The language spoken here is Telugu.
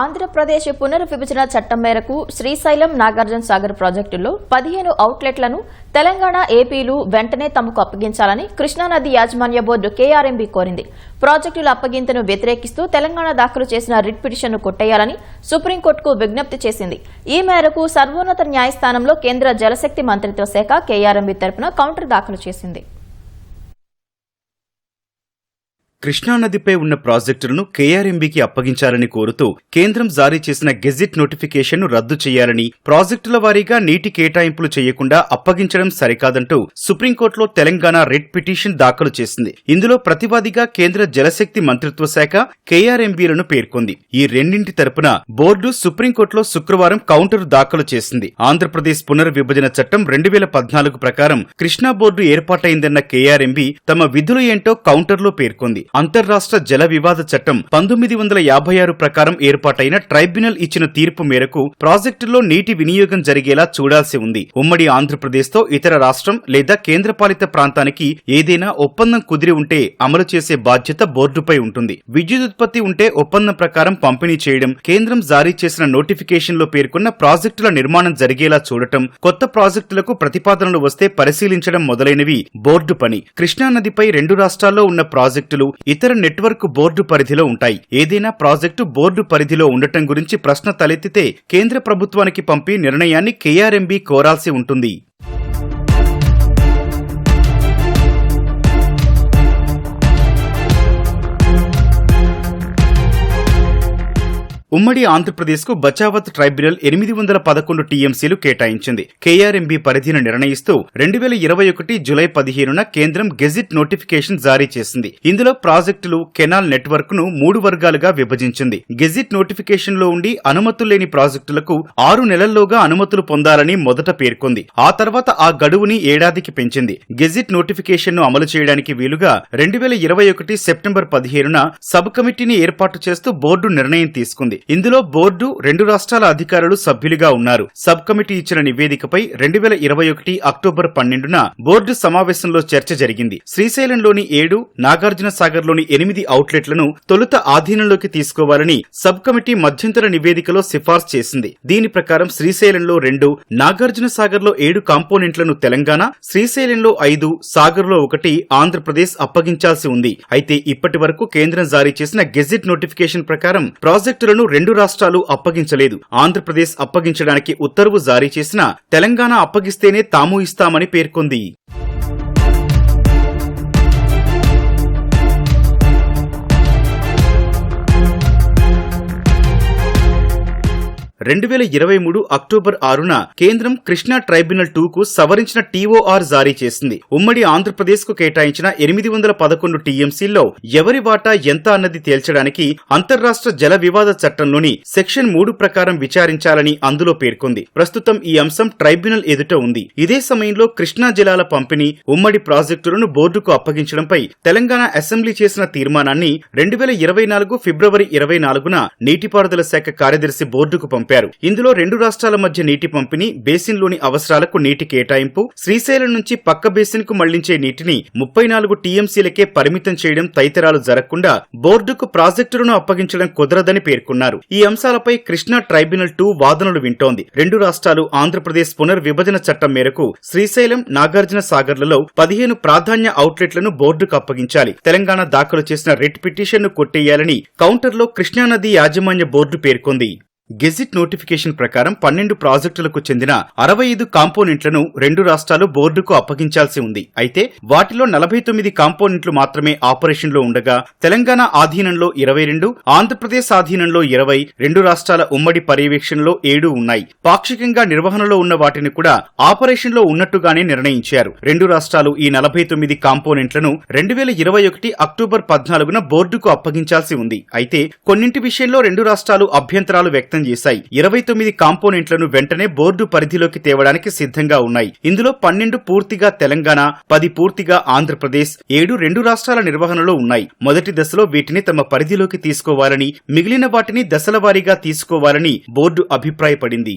ఆంధ్రప్రదేశ్ పునర్విభజన చట్టం మేరకు శ్రీశైలం నాగార్జున సాగర్ ప్రాజెక్టులో పదిహేను అవుట్లెట్లను తెలంగాణ ఏపీలు వెంటనే తమకు అప్పగించాలని కృష్ణానది యాజమాన్య బోర్డు కేఆర్ఎంబీ కోరింది. ప్రాజెక్టుల అప్పగింతను వ్యతిరేకిస్తూ తెలంగాణ దాఖలు చేసిన రిట్ పిటిషన్ను కొట్టేయాలని సుప్రీంకోర్టుకు విజ్ఞప్తి చేసింది. ఈ మేరకు సర్వోన్నత న్యాయస్థానంలో కేంద్ర జలశక్తి మంత్రిత్వ శాఖ కేఆర్ఎంబీ తరపున కౌంటర్ దాఖలు చేసింది. కృష్ణానదిపై ఉన్న ప్రాజెక్టులను కేఆర్ఎంబీకి అప్పగించాలని కోరుతూ కేంద్రం జారీ చేసిన గెజిట్ నోటిఫికేషన్ను రద్దు చేయాలని ప్రాజెక్టుల వారీగా నీటి కేటాయింపులు చేయకుండా అప్పగించడం సరికాదంటూ సుప్రీంకోర్టులో తెలంగాణ రెడ్ పిటిషన్ దాఖలు చేసింది. ఇందులో ప్రతివాదిగా కేంద్ర జలశక్తి మంత్రిత్వ శాఖ కేఆర్ఎంబీలను పేర్కొంది. ఈ రెండింటి తరపున బోర్డు సుప్రీంకోర్టులో శుక్రవారం కౌంటర్ దాఖలు చేసింది. ఆంధ్రప్రదేశ్ పునర్విభజన చట్టం రెండు వేల పద్నాలుగు ప్రకారం కృష్ణా బోర్డు ఏర్పాటైందన్న కేఆర్ఎంబీ తమ విధులు ఏంటో కౌంటర్లో పేర్కొంది. అంతర్రాష్ట్ర జల వివాద చట్టం పంతొమ్మిది వందల యాభై ఆరు ప్రకారం ఏర్పాటైన ట్రైబ్యునల్ ఇచ్చిన తీర్పు మేరకు ప్రాజెక్టులో నీటి వినియోగం జరిగేలా చూడాల్సి ఉంది. ఉమ్మడి ఆంధ్రప్రదేశ్తో ఇతర రాష్ట్రం లేదా కేంద్రపాలిత ప్రాంతానికి ఏదైనా ఒప్పందం కుదిరి ఉంటే అమలు చేసే బాధ్యత బోర్డుపై ఉంటుంది. విద్యుత్ ఉత్పత్తి ఉంటే ఒప్పందం ప్రకారం పంపిణీ చేయడం కేంద్రం జారీ చేసిన నోటిఫికేషన్లో పేర్కొన్న ప్రాజెక్టుల నిర్మాణం జరిగేలా చూడటం కొత్త ప్రాజెక్టులకు ప్రతిపాదనలు వస్తే పరిశీలించడం మొదలైనవి బోర్డు పని. కృష్ణానదిపై రెండు రాష్ట్రాల్లో ఉన్న ప్రాజెక్టులు ఇతర నెట్వర్క్ బోర్డు పరిధిలో ఉంటాయి. ఏదైనా ప్రాజెక్టు బోర్డు పరిధిలో ఉండటం గురించి ప్రశ్న తలెత్తితే కేంద్ర ప్రభుత్వానికి పంపి నిర్ణయాన్ని కేఆర్ఎంబీ కోరాల్సి ఉంటుంది. ఉమ్మడి ఆంధ్రప్రదేశ్కు బచావత్ ట్రైబ్యునల్ ఎనిమిది వందల పదకొండు టీఎంసీలు కేటాయించింది. కేఆర్ఎంబీ పరిధిని నిర్ణయిస్తూ రెండు వేల ఇరవై ఒకటి జులై పదిహేనున కేంద్రం గెజిట్ నోటిఫికేషన్ జారీ చేసింది. ఇందులో ప్రాజెక్టులు కెనాల్ నెట్వర్క్ను మూడు వర్గాలుగా విభజించింది. గెజిట్ నోటిఫికేషన్లో ఉండి అనుమతులు లేని ప్రాజెక్టులకు ఆరు నెలల్లోగా అనుమతులు పొందాలని మొదట పేర్కొంది. ఆ తర్వాత ఆ గడువుని ఏడాదికి పెంచింది. గెజిట్ నోటిఫికేషన్ను అమలు చేయడానికి వీలుగా రెండు వేల ఇరవై ఒకటి సెప్టెంబర్ పదిహేనున సబ్ కమిటీని ఏర్పాటు చేస్తూ బోర్డు నిర్ణయం తీసుకుంది. ఇందులో బోర్డు రెండు రాష్ట్రాల అధికారులు సభ్యులుగా ఉన్నారు. సబ్ కమిటీ ఇచ్చిన నివేదికపై రెండు వేల ఇరవై ఒకటి అక్టోబర్ పన్నెండున బోర్డు సమావేశంలో చర్చ జరిగింది. శ్రీశైలంలోని ఏడు నాగార్జున సాగర్లోని ఎనిమిది అవుట్లెట్లను తొలుత ఆధీనంలోకి తీసుకోవాలని సబ్ కమిటీ మధ్యంతర నివేదికలో సిఫార్సు చేసింది. దీని ప్రకారం శ్రీశైలంలో రెండు నాగార్జున సాగర్లో ఏడు కాంపోనెంట్లను తెలంగాణ శ్రీశైలంలో ఐదు సాగర్లో ఒకటి ఆంధ్రప్రదేశ్ అప్పగించాల్సి ఉంది. అయితే ఇప్పటి వరకు కేంద్రం జారీ చేసిన గెజిట్ నోటిఫికేషన్ ప్రకారం ప్రాజెక్టులను రెండు రాష్ట్రాలు అప్పగించలేదు. ఆంధ్రప్రదేశ్ అప్పగించడానికి ఉత్తర్వు జారీ చేసినా తెలంగాణ అప్పగిస్తేనే తాము ఇస్తామని పేర్కొంది. రెండు వేల ఇరవై మూడు అక్టోబర్ ఆరున కేంద్రం కృష్ణా ట్రైబ్యునల్ టూ కు సవరించిన టీఓఆర్ జారీ చేసింది. ఉమ్మడి ఆంధ్రప్రదేశ్కు కేటాయించిన ఎనిమిది వందల పదకొండు టీఎంసీల్లో ఎవరి వాటా ఎంత అన్నది తేల్చడానికి అంతర్రాష్ట్ర జల వివాద చట్టంలోని సెక్షన్ మూడు ప్రకారం విచారించాలని అందులో పేర్కొంది. ప్రస్తుతం ఈ అంశం ట్రైబ్యునల్ ఎదుట ఉంది. ఇదే సమయంలో కృష్ణా జలాల పంపిణీ ఉమ్మడి ప్రాజెక్టులను బోర్డుకు అప్పగించడంపై తెలంగాణ అసెంబ్లీ చేసిన తీర్మానాన్ని రెండు వేల ఇరవై నాలుగు ఫిబ్రవరి ఇరవై నాలుగున నీటిపారుదల శాఖ కార్యదర్శి బోర్డుకు పంపారు. ఇందులో రెండు రాష్ట్రాల మధ్య నీటి పంపిణీ బేసిన్లోని అవసరాలకు నీటి కేటాయింపు శ్రీశైలం నుంచి పక్క బేసిన్కు మళ్ళించే నీటిని ముప్పై నాలుగు టీఎంసీలకే పరిమితం చేయడం తదితరాలు జరగకుండా బోర్డుకు ప్రాజెక్టులను అప్పగించడం కుదరదని పేర్కొన్నారు. ఈ అంశాలపై కృష్ణా ట్రైబ్యునల్ టూ వాదనలు వింటోంది. రెండు రాష్ట్రాలు ఆంధ్రప్రదేశ్ పునర్విభజన చట్టం మేరకు శ్రీశైలం నాగార్జున సాగర్లలో పదిహేను ప్రాధాన్య అవుట్లెట్లను బోర్డుకు అప్పగించాలి. తెలంగాణ దాఖలు చేసిన రిట్ పిటిషన్ను కొట్టేయాలని కౌంటర్లో కృష్ణానది యాజమాన్య బోర్డు పేర్కొంది. గెజిట్ నోటిఫికేషన్ ప్రకారం పన్నెండు ప్రాజెక్టులకు చెందిన అరవై ఐదు కాంపోనెంట్లను రెండు రాష్ట్రాలు బోర్డుకు అప్పగించాల్సి ఉంది. అయితే వాటిలో నలభై తొమ్మిది కాంపోనెంట్లు మాత్రమే ఆపరేషన్లో ఉండగా తెలంగాణ ఆధీనంలో ఇరవై రెండు ఆంధ్రప్రదేశ్ ఆధీనంలో ఇరవై రెండు రాష్ట్రాల ఉమ్మడి పర్యవేక్షణలో ఏడు ఉన్నాయి. పాక్షికంగా నిర్వహణలో ఉన్న వాటిని కూడా ఆపరేషన్లో ఉన్నట్టుగానే నిర్ణయించారు. రెండు రాష్ట్రాలు ఈ నలభై తొమ్మిది కాంపోనెంట్లను రెండు వేల ఇరవై ఒకటి అక్టోబర్ పద్నాలుగున బోర్డుకు అప్పగించాల్సి ఉంది. అయితే కొన్నింటి విషయంలో రెండు రాష్ట్రాలు అభ్యంతరాలు వ్యక్తం వ్యక్తం చేశాయి. ఇరవై తొమ్మిది కాంపోనెంట్లను వెంటనే బోర్డు పరిధిలోకి తేవడానికి సిద్ధంగా ఉన్నాయి. ఇందులో పన్నెండు పూర్తిగా తెలంగాణ పది పూర్తిగా ఆంధ్రప్రదేశ్ ఏడు రెండు రాష్ట్రాల నిర్వహణలో ఉన్నాయి. మొదటి దశలో వీటిని తమ పరిధిలోకి తీసుకోవాలని మిగిలిన వాటిని దశల వారీగా తీసుకోవాలని బోర్డు అభిప్రాయపడింది.